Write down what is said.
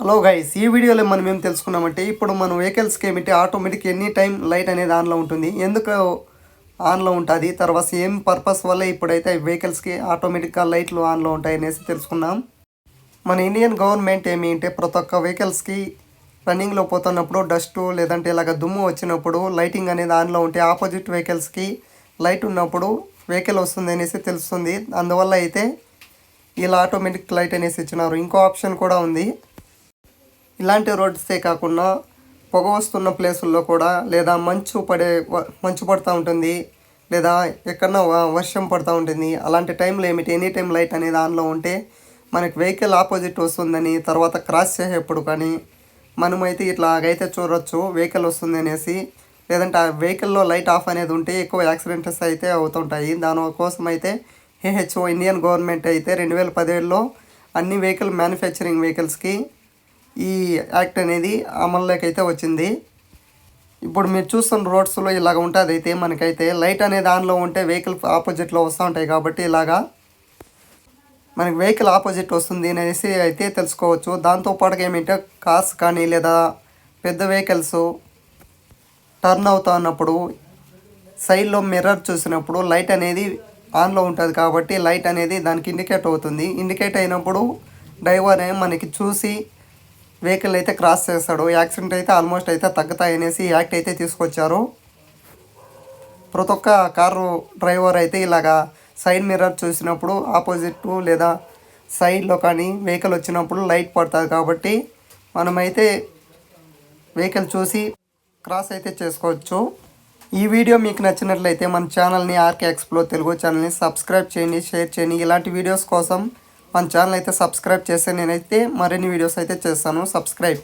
Hello guys ఈ వీడియోలో మనం ఏం తెలుసుకున్నామంటే ఇప్పుడు మన వెహికల్స్కి ఏమిటి ఆటోమేటిక్ ఎనీ టైం లైట్ అనేది ఆన్లో ఉంటుంది ఎందుకు ఆన్లో ఉంటుంది తర్వాత ఏం పర్పస్ వల్ల ఇప్పుడైతే వెహికల్స్కి ఆటోమేటిక్గా లైట్లు ఆన్లో ఉంటాయి అనేసి తెలుసుకున్నాం మన ఇండియన్ గవర్నమెంట్ ఏమి అంటే ప్రతి ఒక్క వెహికల్స్కి రన్నింగ్లో పోతున్నప్పుడు డస్ట్ లేదంటే ఇలాగ దుమ్ము వచ్చినప్పుడు లైటింగ్ అనేది ఆన్లో ఉంటే ఆపోజిట్ వెహికల్స్కి లైట్ ఉన్నప్పుడు వెహికల్ వస్తుంది అనేసి తెలుస్తుంది. అందువల్ల అయితే ఇలా ఆటోమేటిక్ లైట్ అనేసి ఇచ్చినారు. ఇంకో ఆప్షన్ కూడా ఉంది. ఇలాంటి రోడ్సే కాకుండా పొగ వస్తున్న ప్లేసుల్లో కూడా లేదా మంచు పడే మంచు పడుతూ ఉంటుంది లేదా ఎక్కడన్నా వర్షం పడుతూ ఉంటుంది అలాంటి టైంలో ఏమిటి? ఎనీ టైం లైట్ అనేది ఆన్లో ఉంటే మనకి వెహికల్ ఆపోజిట్ వస్తుందని తర్వాత క్రాస్ చేసేప్పుడు కానీ మనమైతే ఇట్లాగైతే చూడొచ్చు వెహికల్ వస్తుంది అనేసి. లేదంటే ఆ వెహికల్లో లైట్ ఆఫ్ అనేది ఉంటే ఎక్కువ యాక్సిడెంట్స్ అయితే అవుతుంటాయి. దానికోసం అయితే ఏహెచ్ఓ ఇండియన్ గవర్నమెంట్ అయితే రెండు వేల పదిహేడులో అన్ని వెహికల్ మ్యానుఫ్యాక్చరింగ్ వెహికల్స్కి ఈ యాక్ట్ అనేది అమల్లోకి అయితే వచ్చింది. ఇప్పుడు మీరు చూస్తున్న రోడ్స్లో ఇలాగ ఉంటుంది. అయితే మనకైతే లైట్ అనేది ఆన్లో ఉంటే వెహికల్ ఆపోజిట్లో వస్తూ ఉంటాయి కాబట్టి ఇలాగా మనకి వెహికల్ ఆపోజిట్ వస్తుంది అనేసి అయితే తెలుసుకోవచ్చు. దాంతోపాటుగా ఏమిటంటే కార్స్ కానీ లేదా పెద్ద వెహికల్స్ టర్న్ అవుతా ఉన్నప్పుడు సైడ్లో మిర్రర్ చూసినప్పుడు లైట్ అనేది ఆన్లో ఉంటుంది కాబట్టి లైట్ అనేది దానికి ఇండికేట్ అవుతుంది. ఇండికేట్ అయినప్పుడు డ్రైవర్ మనకి చూసి వెహికల్ అయితే క్రాస్ చేస్తాడు యాక్సిడెంట్ అయితే ఆల్మోస్ట్ అయితే తగ్గుతాయి అనేసి యాక్ట్ అయితే తీసుకొచ్చారు. ప్రతి ఒక్క కారు డ్రైవర్ అయితే ఇలాగా సైడ్ మిర్రర్ చూసినప్పుడు ఆపోజిట్ లేదా సైడ్లో కానీ వెహికల్ వచ్చినప్పుడు లైట్ పడుతుంది కాబట్టి మనమైతే వెహికల్ చూసి క్రాస్ అయితే చేసుకోవచ్చు. ఈ వీడియో మీకు నచ్చినట్లయితే మన ఛానల్ని ఆర్కే ఎక్స్ప్లో తెలుగు ఛానల్ని సబ్స్క్రైబ్ చేయండి షేర్ చేయండి. ఇలాంటి వీడియోస్ కోసం మన ఛానల్ అయితే సబ్స్క్రైబ్ చేస్తే నేనైతే మరిన్ని వీడియోస్ అయితే చేస్తాను. సబ్స్క్రైబ్